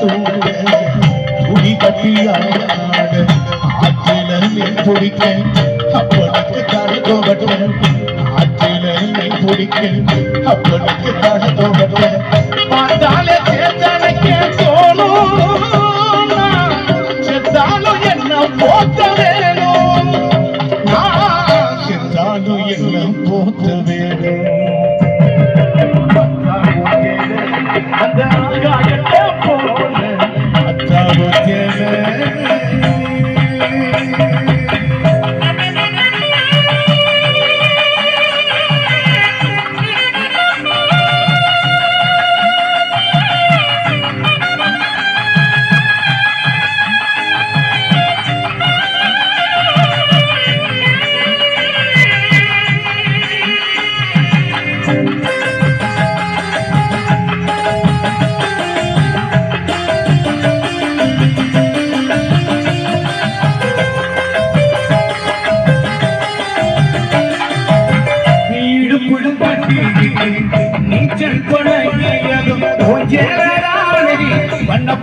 தூங்க துணி கட்டி ஆட ஆற்றில அப்பனுக்கு தட தோகட்ட ஆற்றில மீன் அப்பனுக்கு பார்த்தாலே சேர்த்த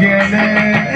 Get eh. it.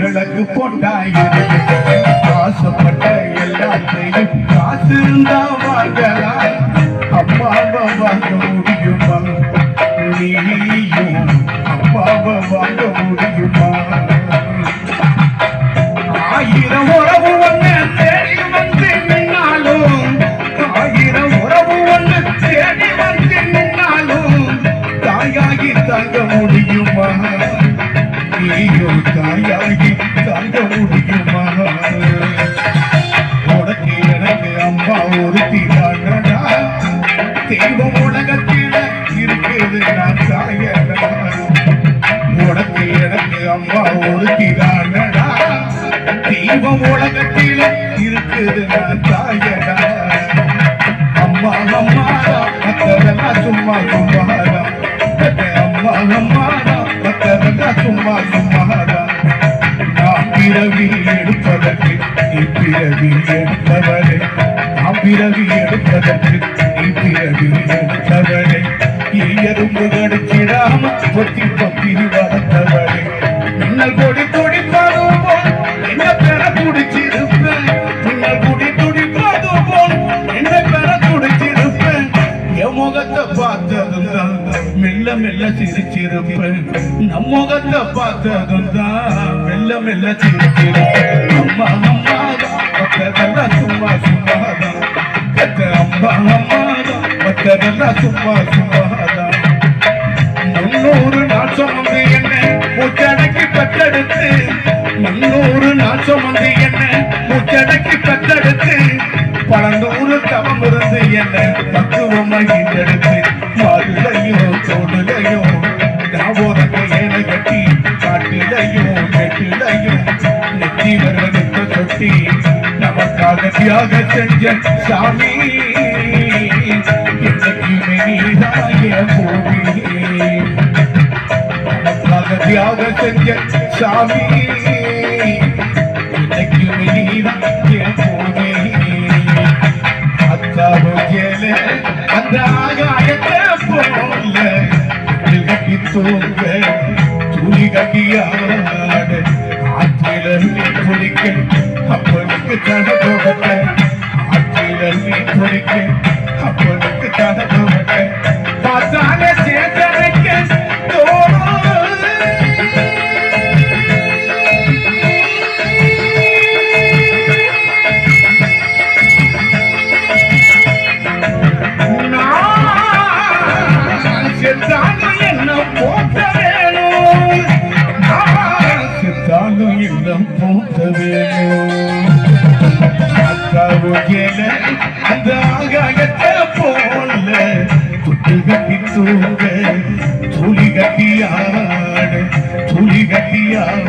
விளக்கு போட்டா ஆசைப்பட்ட எல்லாத்தையும் காசு இருந்தா வாங்கலாம் அப்பாவை இருக்குது எனக்கு அம்மா ஒரு தெய்வம் உலகத்தில இருக்குது நான் தாயடா அம்மா அம்மாடா மத்ததெல்லாம் சும்மா சும்மாடா அம்மா அம்மாடா மத்ததெல்லாம் சும்மா சும்மாடா நாம் பிறவி எடுப்பதற்கு நீ பிறவி எடுத்தவரை நாம் பிறவி எடுப்பதற்கு நீ பிறவி எடுத்தவரை கடிச்சிடாம பொத்தி பப்பி வளர்த்தவரை கொடி போல் என்ன பெற துடிச்சிருப்பேன் மின்னல் கொடி துடிப்பதும் போல் என்ன பெற துடிச்சிருப்பேன் என் முகத்தை பார்த்ததும் தான் மெல்ல மெல்ல சிரிச்சிருப்பேன் நம் முகத்தை பார்த்ததும் தான் மெல்ல மெல்ல சிரிச்சிருப்பேன் அம்மா அம்மா மற்றதெல்லாம் சும்மா சும்மா தான் அம்மா அம்மா மற்றதெல்லாம் சும்மா நன்னூறு நாள் சுமந்து என்ன மூச்சடக்கி பெற்றெடுத்து? நன்னூறு நாள் சுமந்து என்ன மூச்சடக்கி பெற்றெடுத்து? பழந்தூறு தவம் இருந்து என்ன பக்குவமாகி எடுத்து மாறுலையும் தோடுலையும் ஞாபகத்தை என கட்டி காட்டிலையும் நெட்டிலையும் நெத்தி வருவதற்கு தொட்டி. நமக்காக தியாக செஞ்ச சாமி என்னைக்குமே நீதாய பூமி தியாக செஞ்ச சாமி இன்னைக்குமே நீதாய பூமி அத்தாவோ கேள அந்த ஆகாயத்தை போல கட்டி தூங்க துணி கட்டியாட ஆற்றில நீ அப்பனுக்கு ஆற்றில நீ அந்த ஆகாயத்தை போல துட்டு கட்டி தூங்க. துளி கட்டியான துளி கட்டியான